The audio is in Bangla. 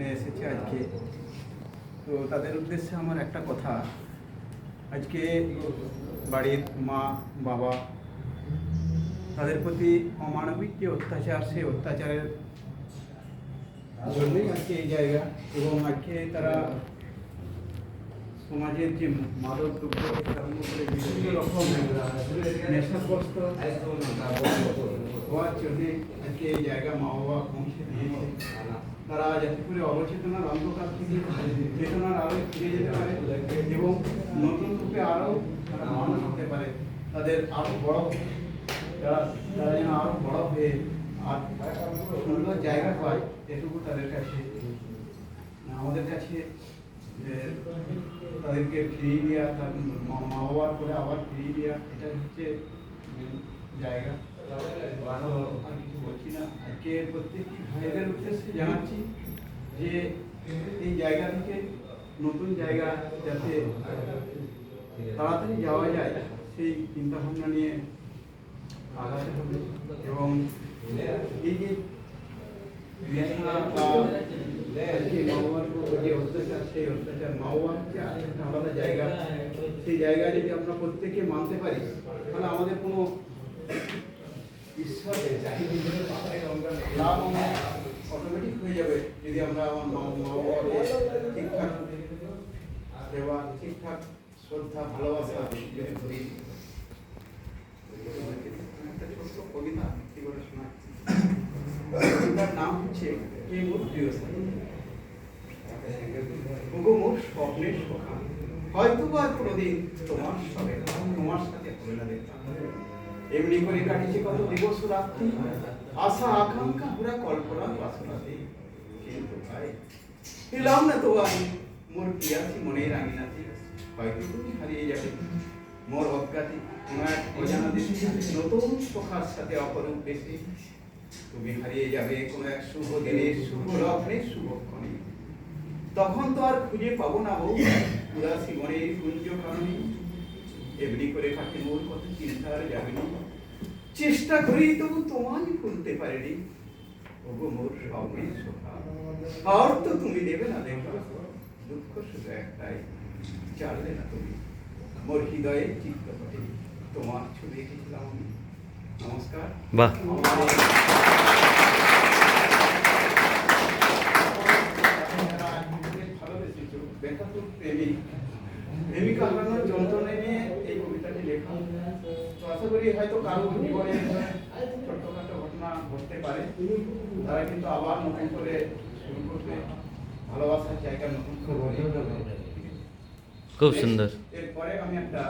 এখানে এসেছে আজকে। তো তাদের উদ্দেশ্যে আমার একটা কথা। আজকে বাড়ির মা, বাবা, তাদের প্রতি অমানবিক যে অত্যাচার, সেই অত্যাচারের জন্যই আজকে এই জায়গা এবং আজকে তারা সমাজের যে মাদক দ্রব্য বিভিন্ন রকম নেশাগ্রস্ত হওয়ার জন্যে আজকে এই জায়গা মা বাবা পৌঁছে দিয়েছে তারা যাতে করে অবচেতনার অন্ধকার থেকে চেতনার আরও ফিরে যেতে পারে এবং নতুন রূপে আরও তারা মানুষ হতে পারে তাদের আরও বড় তারা তারা যেন আরও বড় হয়ে আর সুন্দর জায়গা পায় এটুকু তাদের কাছে। আমাদের কাছে তাদেরকে ফিরিয়ে দেওয়া তার মা মা বাবার করে আবার ফিরিয়ে দেওয়া এটা হচ্ছে উম, জায়গা। তো আর কিছু বলছি না। আজকে প্রত্যেকটি ভাইদের উদ্দেশ্যে জানাচ্ছি যে এই জায়গা থেকে নতুন জায়গা যাতে তাড়াতাড়ি যাওয়া যায় সেই চিন্তা ভাবনা নিয়ে আগাতে হবে। এবং এই যে নেশা বা আজকে মা-বাবার উপর যে অত্যাচার সেই অত্যাচার মা-বাবা হচ্ছে একটা জায়গা সেই জায়গা যদি আমরা প্রত্যেকে মানতে পারি তাহলে আমাদের কোনো ঈশ্বরের লাভ অটোমেটিক হয়ে যাবে যদি আমরা আমার মা মা বাবাকে ঠিকঠাক সেবা ঠিকঠাক শ্রদ্ধা ভালোবাসা করি একটা ছোট্ট কবিতা কি করে শোনাচ্ছি কবিতার নাম হচ্ছে কে মোর সাথী ওগো মোর সখা হয়তো বা কোনোদিন তোমার তোমার সাথে হবে না এমনি করে কাটিছে কত দিবস রাত্রি? আশা, আকাঙ্ক্ষা, পুরা কল্পনা কিন্তু ভাই না তো আমি। মোর হয়তো তুমি হারিয়ে যাবে। মোর অজ্ঞাতি এক অজানা দেশে নতুন সখার সাথে অপরূপ বেশি তুমি হারিয়ে যাবে কোনো এক শুভ দিনে শুভ লগ্নে শুভক্ষণে তখন তো আর খুঁজে পাবো না বউ। উদাসী মনের কুঞ্জ কারণে। এমনি করে কাটে মোর কত চিন্তা আর যাবে না। চেষ্টা করি তবু তোমায় ভুলতে পারিনি। ওগো মোর সখা আর তো তুমি দেবে না দেখা দুঃখ শুধু একটাই জানলে না তুমি। মোর হৃদয়ে চিত্তপটে তোমার ছবি এঁকেছিলাম আমি। নমস্কার। বাহ। যন্ত্রণা নিয়ে এই কবিতাটি লেখা। তো আশা করি হয়তো কারও জীবনে ছোট্টখাটো ঘটনা ঘটতে পারে। তারা কিন্তু আবার নতুন করে শুরু ভালোবাসার জায়গা নতুন করে। খুব সুন্দর। এরপরে আমি একটা